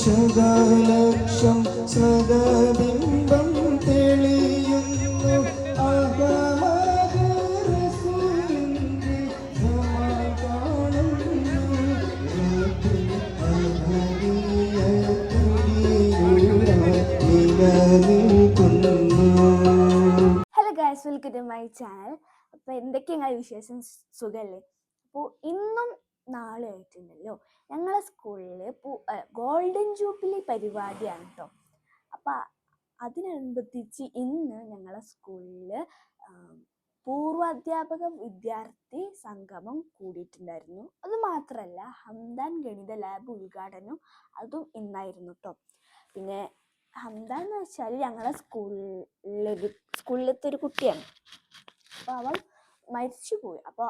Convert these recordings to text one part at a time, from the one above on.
ശുഭലക്ഷം സ്മൃതബിംബം തെളിയുന്നു. Hello guys welcome to my channel. അപ്പോൾ എന്തൊക്കെയാണ് വിശേഷം? സുഖമല്ലേ അപ്പോൾ ഇന്നും നാളെ ആയിട്ടുണ്ടല്ലോ ഞങ്ങളെ സ്കൂളിൽ ഗോൾഡൻ ജൂബിലി പരിപാടിയാണ് കേട്ടോ അപ്പോൾ അതിനനുബന്ധിച്ച് ഇന്ന് ഞങ്ങളെ സ്കൂളിൽ പൂർവാധ്യാപക വിദ്യാർത്ഥി സംഗമം കൂടിയിട്ടുണ്ടായിരുന്നു. അത് മാത്രമല്ല ഹംദാൻ ഗണിത ലാബ് ഉദ്ഘാടനം അതും ഇന്നായിരുന്നു കേട്ടോ പിന്നെ ഹംദാൻ എന്ന് വെച്ചാൽ ഞങ്ങളെ സ്കൂളിലൊരു സ്കൂളിലത്തെ ഒരു കുട്ടിയാണ്. അപ്പോൾ മരിച്ചു മരിച്ചുപോയി. അപ്പോൾ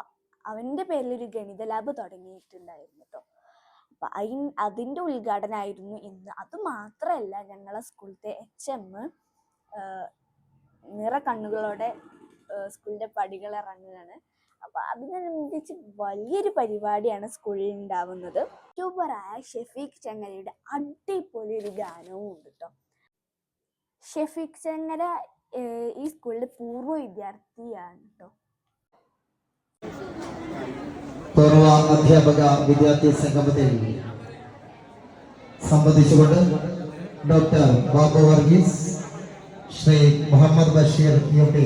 അവന്റെ പേരിൽ ഒരു ഗണിത ലാബ് തുടങ്ങിയിട്ടുണ്ടായിരുന്നു കേട്ടോ അപ്പം അയി അതിന്റെ ഉദ്ഘാടനമായിരുന്നു ഇന്ന്. അത് മാത്രമല്ല ഞങ്ങളെ സ്കൂളിലത്തെ എച്ച് എം നിറ കണ്ണുകളോടെ സ്കൂളിന്റെ പടികൾ ഇറങ്ങുകയാണ്. അപ്പോൾ അതിനനുബന്ധിച്ച് വലിയൊരു പരിപാടിയാണ് സ്കൂളിൽ ഉണ്ടാവുന്നത്. യൂട്യൂബറായ ഷെഫീഖ് ചങ്ങലയുടെ അടിപൊളി ഒരു ഗാനവും ഉണ്ട് കേട്ടോ ഷെഫീഖ് ചങ്ങല ഈ സ്കൂളിലെ പൂർവ വിദ്യാർത്ഥിയാണ് കേട്ടോ പൂർവ അധ്യാപക വിദ്യാർത്ഥി സംഗമത്തിൽ സംബന്ധിച്ചുകൊണ്ട് doctor Babu Varghese Shri Muhammad Basheer U P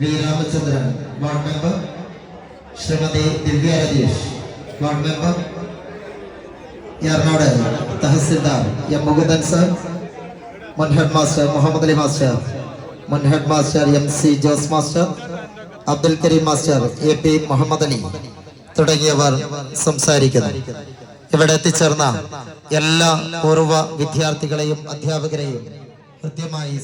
V Ramachandran ward member Shrimati Divya Ratheesh ward member Ernad tahsildar M Mukundan sir മുൻ head master Muhammad Ali master മുൻ head master M C Jose master Abdul Karim master A P Muhammad Ali തുടങ്ങിയവർ സംസാരിക്കുന്നു. ഇവിടെ എത്തിച്ചേർന്ന എല്ലാ പൂർവ വിദ്യാർത്ഥികളെയും അധ്യാപകരെയും കൃത്യമായി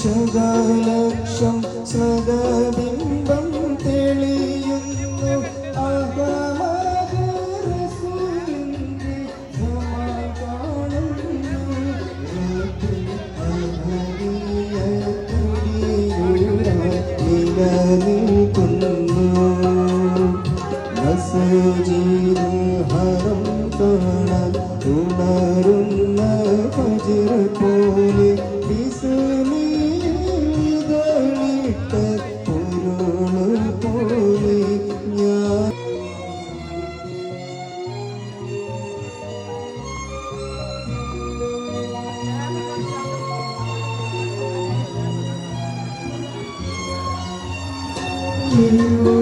ശുഭലക്ഷം സ്മൃതബിംബം മസ്ജിദ് ഹറം കാണാൻ ഉണരുന്ന ഫജ്ർ പോലെ വിസ്മയിതളിട്ട പൊരുൾ പോലെ ഞാൻ ഇരുളിന്റെ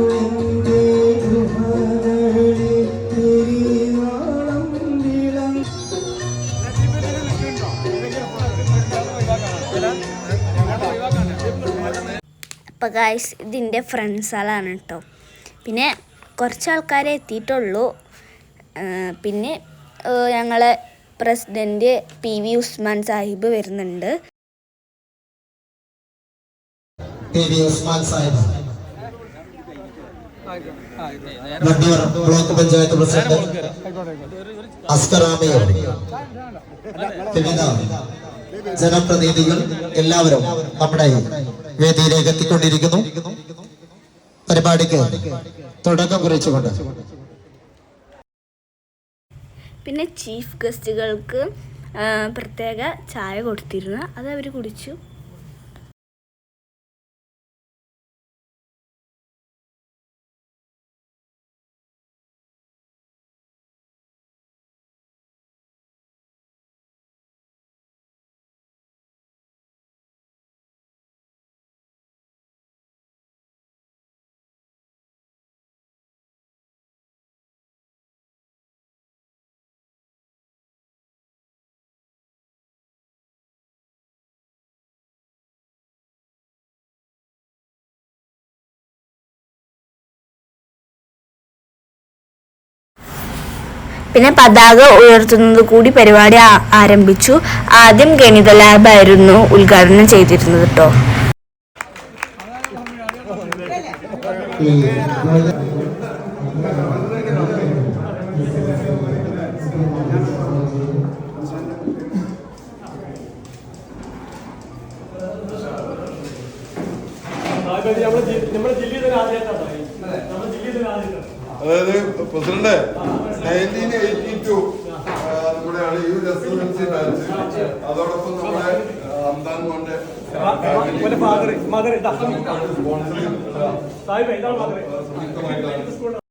അപ്പോൾ ഗായ്സ് ഇതിന്റെ ഫ്രണ്ട്സുകളാണ് കേട്ടോ പിന്നെ കുറച്ച് ആൾക്കാരെ എത്തിയിട്ടുള്ളൂ പിന്നെ ഞങ്ങളെ president P V Usman Sahib വരുന്നുണ്ട്. ഉസ്മാൻ സാഹിബ്. ബ്ലോക്ക് പഞ്ചായത്ത് പ്രസിഡന്റ് ജനപ്രതിനിധികൾ എല്ലാവരും നമ്മുടെ വേദിയിലേക്ക് എത്തിക്കൊണ്ടിരിക്കുന്നു. പരിപാടിക്ക് തുടക്കം കുറിച്ചുകൊണ്ട്. പിന്നെ ചീഫ് ഗസ്റ്റുകൾക്ക് പ്രത്യേക ചായ കൊടുത്തിരുന്നു. അത് അവർ കുടിച്ചു. പിന്നെ പതാക ഉയർത്തുന്നത് കൂടി പരിപാടി ആരംഭിച്ചു. ആദ്യം ഗണിത ലാബായിരുന്നു ഉദ്ഘാടനം ചെയ്തിരുന്നത് കേട്ടോ നമ്മുടെ ജില്ലയിൽ തന്നെ ആദ്യമായിട്ടാണ്? നമ്മുടെ ജില്ലയിൽ തന്നെ ആദ്യമായിട്ടാണ്? ഈ പ്രസിഡന്റ് നയന്റീൻ എയ്റ്റി ടു നമ്മുടെയാണ് ഈ റെസിഡൻസി ബാച്ച് അതോടൊപ്പം നമ്മുടെ അംതാൻ മോന്റെ. സംയുക്തമായിട്ടാണ്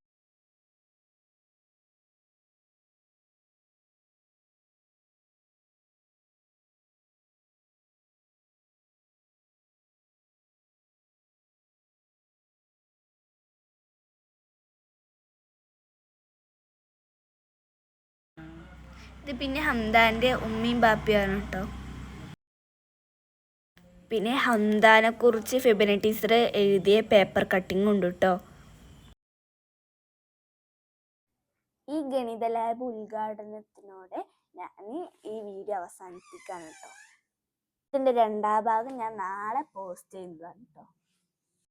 ഇത് പിന്നെ ഹംദാന്റെ ഉമ്മയും ബാപ്പിയാണ് കേട്ടോ. പിന്നെ ഹന്താനെ കുറിച്ച് ഫെബിന ടീച്ചർ എഴുതിയ പേപ്പർ കട്ടിംഗ് ഉണ്ട് കേട്ടോ. ഈ ഗണിത ലാബ് ഉദ്ഘാടനത്തിനോടെ ഞാൻ ഈ വീഡിയോ അവസാനിപ്പിക്കാണ് കേട്ടോ. ഇതിന്റെ രണ്ടാം ഭാഗം ഞാൻ നാളെ പോസ്റ്റ് ചെയ്യുന്നതാണ് കേട്ടോ.